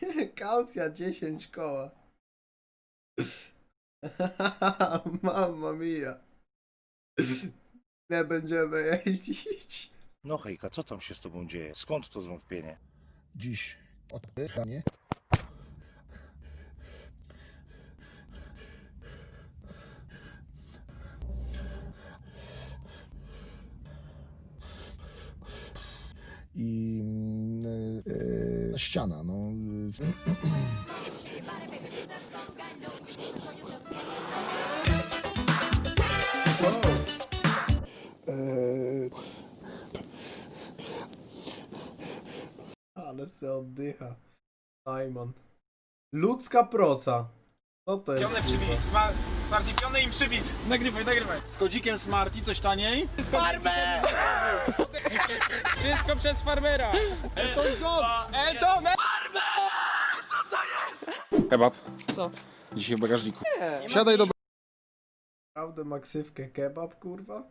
Kaucja 10 koła. Mamma mia. Nie będziemy jeździć. No hejka, co tam się z tobą dzieje? Skąd to zwątpienie? Dziś odpychanie. I e, ściana, no. E, Ale se oddycha. Simon. Ludzka proca. Co to jest? Pionę przybij, Smar- Smarty pionę im przybij. Nagrywaj, nagrywaj. Z kodzikiem Smarty coś taniej? Wszystko przez farmera. Elton John! Elton! Kebab. Co? Dzisiaj w bagażniku. Siadaj do Naprawdę maksywkę kebab, kurwa?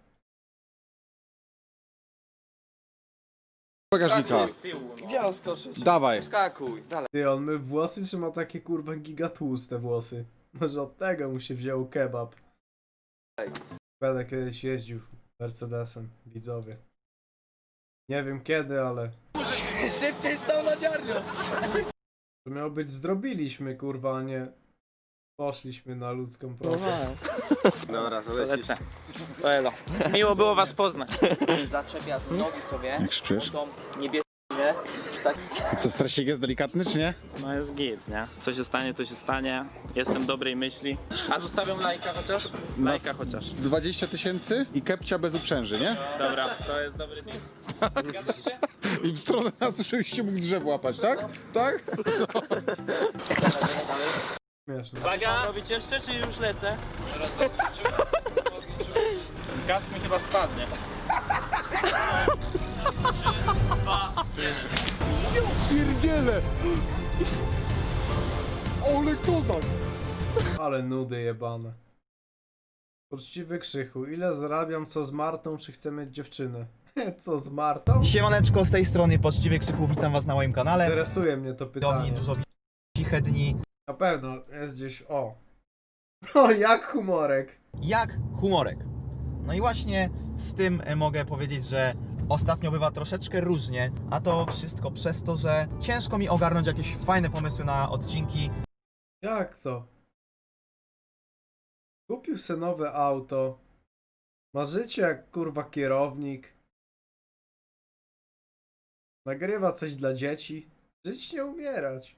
bagażnika. Z tyłu, no. Gdzie on skoczyć? Dawaj. Skakuj, dalej. Ty, on my włosy, czy ma takie kurwa gigatłuste włosy? Może od tego mu się wziął kebab. Będę kiedyś jeździł Mercedesem, widzowie. Nie wiem kiedy, ale Szybciej stał na dziarniu. To miało być zrobiliśmy, kurwa, a nie poszliśmy na ludzką procę. Dobra, to Lecę. To elo. Miło było was poznać. zaczepia nogi sobie, Jak krzyczysz? Nie? Tak Co, stresik jest delikatny, czy nie? No jest git, nie? Co się stanie, to się stanie. Jestem dobrej myśli. A zostawiam lajka chociaż? Lajka chociaż. 20 tysięcy i kepcia bez uprzęży, nie? Dobra, to jest dobry deal. Zgadzasz się? I w stronę nas żebyście mógł drzew łapać, tak? Tak? Śmieszne. Uwaga! robić jeszcze, czy już lecę? Kask mi chyba spadnie. Pierdziele! Ole kozak! Ale nudy jebane. Poczciwy krzychu, ile zarabiam, co z Martą, czy chcę mieć dziewczynę? Co z Martą? Siemaneczko, z tej strony Poczciwy Krzychu, witam was na moim kanale. Interesuje mnie to pytanie. dużo ciche dni. Na pewno jest gdzieś, o. O, jak humorek. Jak humorek. No i właśnie z tym e, mogę powiedzieć, że ostatnio bywa troszeczkę różnie, a to wszystko przez to, że ciężko mi ogarnąć jakieś fajne pomysły na odcinki. Jak to? Kupił se nowe auto. Ma życie jak kurwa kierownik. Nagrywa coś dla dzieci. Żyć nie umierać.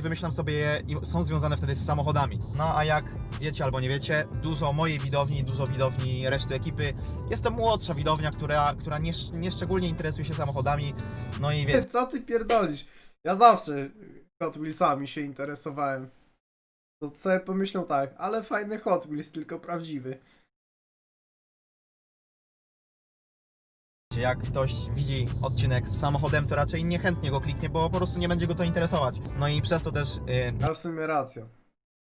Wymyślam sobie je i są związane wtedy z samochodami. No a jak wiecie albo nie wiecie, dużo mojej widowni, dużo widowni reszty ekipy. Jest to młodsza widownia, która, która nie, nie szczególnie interesuje się samochodami. No i wiecie, Co ty pierdolisz? Ja zawsze Hot Wheelsami się interesowałem. To sobie pomyślą tak, ale fajny Hot Wheels, tylko prawdziwy. Jak ktoś widzi odcinek z samochodem, to raczej niechętnie go kliknie, bo po prostu nie będzie go to interesować. No i przez to też y, A w sumie racja.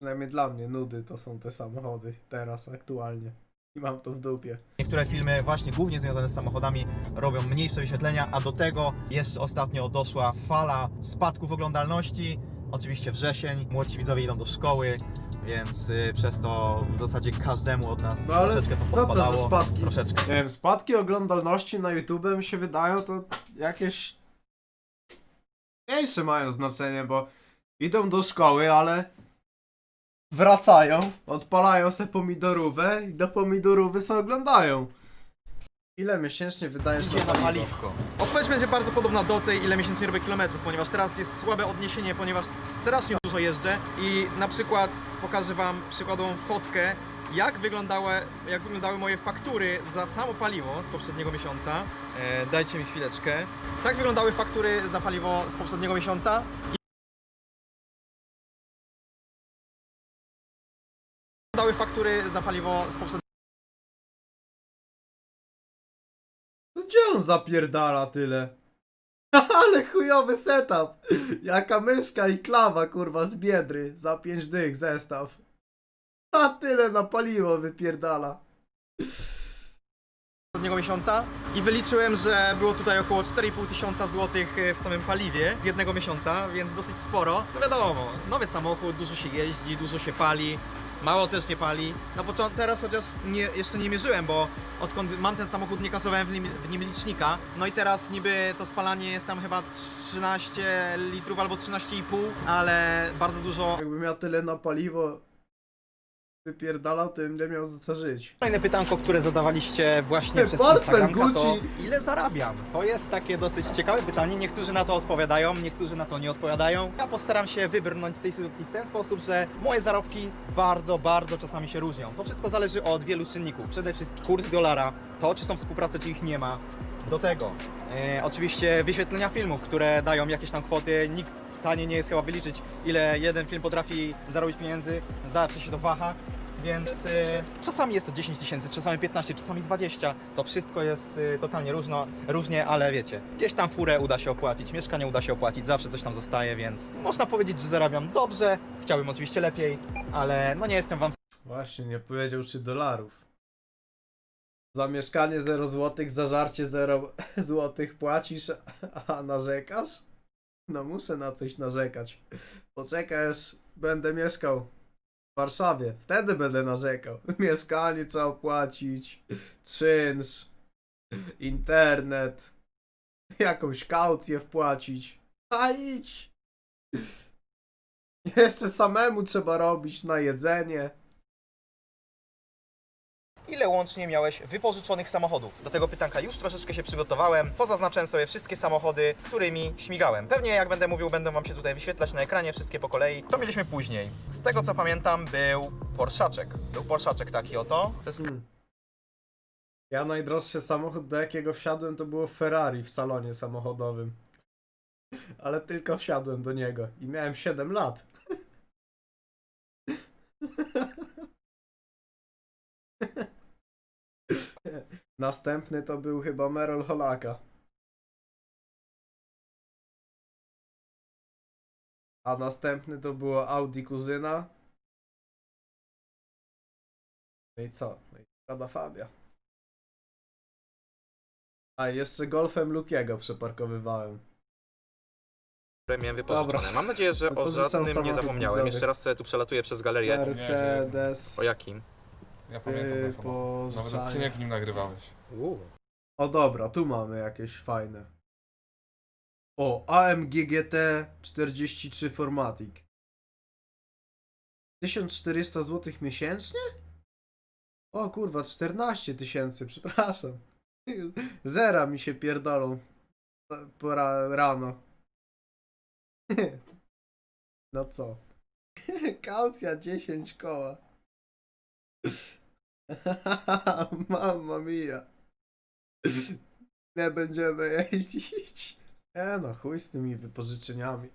Przynajmniej dla mnie nudy to są te samochody teraz, aktualnie. I mam to w dupie. niektóre filmy właśnie głównie związane z samochodami robią mniejsze wyświetlenia, a do tego jeszcze ostatnio doszła fala spadków oglądalności. Oczywiście wrzesień, młodzi widzowie idą do szkoły, więc y, przez to w zasadzie każdemu od nas No ale troszeczkę to co to za pospadało. spadki? Troszeczkę. Nie wiem, spadki oglądalności na YouTube mi się wydają to jakieś mniejsze mają znaczenie, bo idą do szkoły, ale wracają, odpalają se pomidorówę i do pomidorówy se oglądają. Ile miesięcznie wydajesz na paliwo? Odpowiedź będzie bardzo podobna do tej, ile miesięcznie robię kilometrów, ponieważ teraz jest słabe odniesienie, ponieważ strasznie dużo jeżdżę i na przykład pokażę Wam przykładową fotkę, jak wyglądały, jak wyglądały moje faktury za samo paliwo z poprzedniego miesiąca. E, dajcie mi chwileczkę. Tak wyglądały faktury za paliwo z poprzedniego miesiąca. Wyglądały faktury za paliwo z poprzedniego gdzie on zapierdala tyle? Ale chujowy setup! Jaka myszka i klawa kurwa z biedry za pięć dych zestaw. A tyle na paliwo wypierdala. ostatniego miesiąca i wyliczyłem, że było tutaj około 4,5 tysiąca złotych e, w samym paliwie z jednego miesiąca, więc dosyć sporo. No wiadomo, nowy samochód, dużo się jeździ, dużo się pali, mało też nie pali. Na początku teraz chociaż nie, jeszcze nie mierzyłem, bo odkąd mam ten samochód nie kasowałem w nim, w nim licznika. No i teraz niby to spalanie jest tam chyba 13 litrów albo 13,5, ale bardzo dużo Jakbym miał tyle na paliwo wypierdalał, to bym nie miał za co żyć. Kolejne pytanko, które zadawaliście właśnie przez Portfel Instagramka, to Gucci. ile zarabiam? To jest takie dosyć ciekawe pytanie. Niektórzy na to odpowiadają, niektórzy na to nie odpowiadają. Ja postaram się wybrnąć z tej sytuacji w ten sposób, że moje zarobki bardzo, bardzo czasami się różnią. To wszystko zależy od wielu czynników. Przede wszystkim kurs dolara, to czy są współprace, czy ich nie ma. Do tego e, oczywiście wyświetlenia filmów, które dają jakieś tam kwoty. Nikt w stanie nie jest chyba wyliczyć, ile jeden film potrafi zarobić pieniędzy. Zawsze się to waha. Więc e, czasami jest to 10 tysięcy, czasami 15, czasami 20. To wszystko jest e, totalnie różno, różnie, ale wiecie, gdzieś tam furę uda się opłacić, mieszkanie uda się opłacić, zawsze coś tam zostaje, więc można powiedzieć, że zarabiam dobrze. Chciałbym oczywiście lepiej, ale no nie jestem wam Właśnie, nie powiedział czy dolarów. Za mieszkanie 0 złotych, za żarcie 0 złotych płacisz, a narzekasz? No muszę na coś narzekać. Poczekaj aż będę mieszkał w Warszawie. Wtedy będę narzekał. Mieszkanie trzeba opłacić, czynsz, internet, jakąś kaucję wpłacić. A idź! Jeszcze samemu trzeba robić na jedzenie. Ile łącznie miałeś wypożyczonych samochodów? Do tego pytanka już troszeczkę się przygotowałem. Pozaznaczyłem sobie wszystkie samochody, którymi śmigałem. Pewnie jak będę mówił, będą Wam się tutaj wyświetlać na ekranie wszystkie po kolei. To mieliśmy później. Z tego co pamiętam, był Porszaczek. Był Porszaczek taki oto. To jest Hmm. Ja najdroższy samochód, do jakiego wsiadłem, to było Ferrari w salonie samochodowym. Ale tylko wsiadłem do niego i miałem 7 lat. Następny to był chyba Merol Holaka. A następny to było Audi Kuzyna. No i co? No i Fabia. A jeszcze golfem Lukiego przeparkowywałem. które miałem wypożyczone. Dobra. Mam nadzieję, że o Wypożyczam żadnym nie samochód zapomniałem. widzowy. Jeszcze raz sobie tu przelatuję przez galerię. Mercedes. O jakim? Ja pamiętam ten samochód. Nawet Wypożyczanie. odcinek w nim nagrywałeś. O dobra, tu mamy jakieś fajne. O, AMG GT 43 Formatic. 1400 zł miesięcznie? O kurwa, 14 tysięcy, przepraszam. Zera mi się pierdolą. Pora rano. No co? Kaucja 10 koła. Mamma mia. Nie będziemy jeździć. E no, chuj z tymi wypożyczeniami.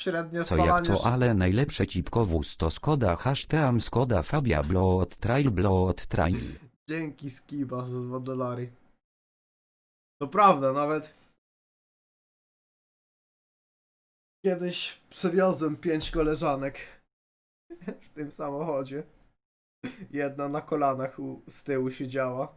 Średnie Co jak co, ale najlepsze cipkowóz to Skoda hashtag Skoda Fabia Blood Trail Blood Trail. Dzięki Skiba za 2 dolary. To prawda, nawet kiedyś przewiozłem pięć koleżanek w tym samochodzie. Jedna na kolanach u, z tyłu siedziała.